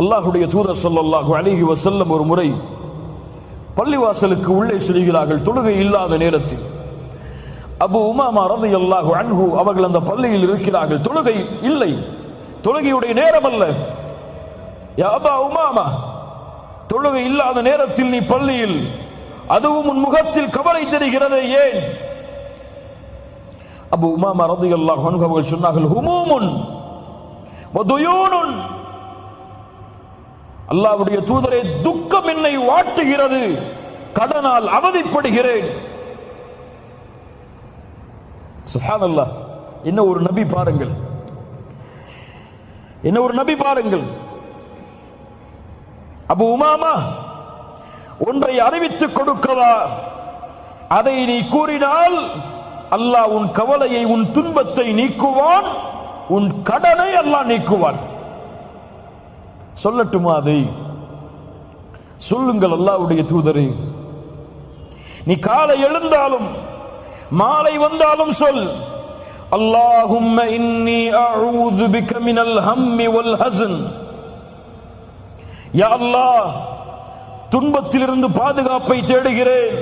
அல்லாஹுடைய தூதர் சொல்லல்லாஹு அழகி வசல்லம் ஒரு முறை பள்ளிவாசலுக்கு உள்ளே செல்கிறார்கள் தொழுகை இல்லாத நேரத்தில். அபு உமாமா ரலியல்லாஹு அன்ஹு அவர்கள் அந்த பள்ளியில் இருக்கிறார்கள் தொழுகை இல்லை. தொழுகையுடைய நேரம் அல்ல. யா அபா உமாமா தொழுகை இல்லாத நேரத்தில் நீ பள்ளியில் அதுவும் உன் முகத்தில் கவலை தெரிகிறதே ஏன்? அபு உமாமா ரலியல்லாஹு அன்ஹு அவர்கள் சொன்னார்கள் ஹுமூமுன் அல்லாவுடைய தூதரே துக்கம் என்னை வாட்டுகிறது. கடனால் அவதிப்படுகிறேன். சுப்ஹானல்லாஹ் என்ன ஒரு நபி பாருங்கள். என்ன ஒரு நபி பாருங்கள். அபு உமாமா ஒன்றை அறிவித்துக் கொடுக்கவா? அதை நீ கூறினால் அல்லாஹ் உன் கவலையை உன் துன்பத்தை நீக்குவான் உன் கடனை அல்லாஹ் நீக்குவான். சொல்லட்டுமா அதை? சொல்லுங்கள் அல்லாவுடைய தூதரே. நீ காலை எழுந்தாலும் மாலை வந்தாலும் சொல். அல்லாஹும் இன்னி அஊது பிக மினல் ஹம்மி வல் ஹஸன் யா அல்லாஹ் துன்பத்திலிருந்து பாதுகாப்பை தேடுகிறேன்.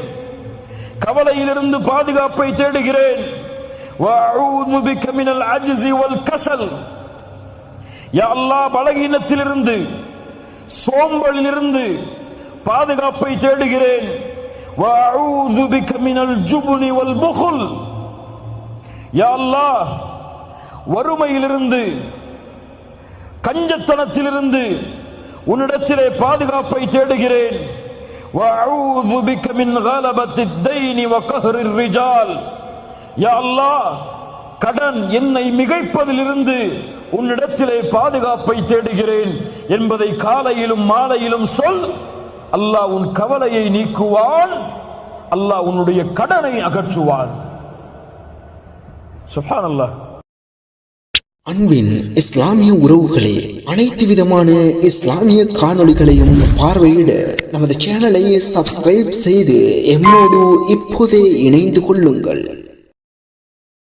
கவலையிலிருந்து பாதுகாப்பை தேடுகிறேன். வஅஊது பிக மினல் அஜ்ஸி வல் கஸல் யா அல்லாஹ் பலகீனத்திலிருந்து சோம்பலிலிருந்து பாதுகாப்பை தேடுகிறேன் وأعوذ بك من الجبن والبخل யா அல்லாஹ் வறுமையிலிருந்து கஞ்சத்தனத்திலிருந்து உன்னிடத்திலே பாதுகாப்பை தேடுகிறேன் وأعوذ بك من غلبة الدين وقهر الرجال யா அல்லாஹ் கடன் என்னை மிகைப்பதிலிருந்து உன்னிடத்திலே பாதுகாப்பை தேடுகிறேன் என்பதை காலையிலும் மாலையிலும் சொல். அல்லாஹ் உன் கவலையை நீக்குவான். அல்லாஹ் உன்னுடைய கடனை அகற்றுவான். சுப்ஹான் அல்லாஹ் அன்பின் இஸ்லாமிய உறவுகளே அனைத்து விதமான இஸ்லாமிய காணொளிகளையும் பார்வையிட நமது சேனலை சப்ஸ்கிரைப் செய்து எம்மோடு இப்போதே இணைந்து கொள்ளுங்கள்.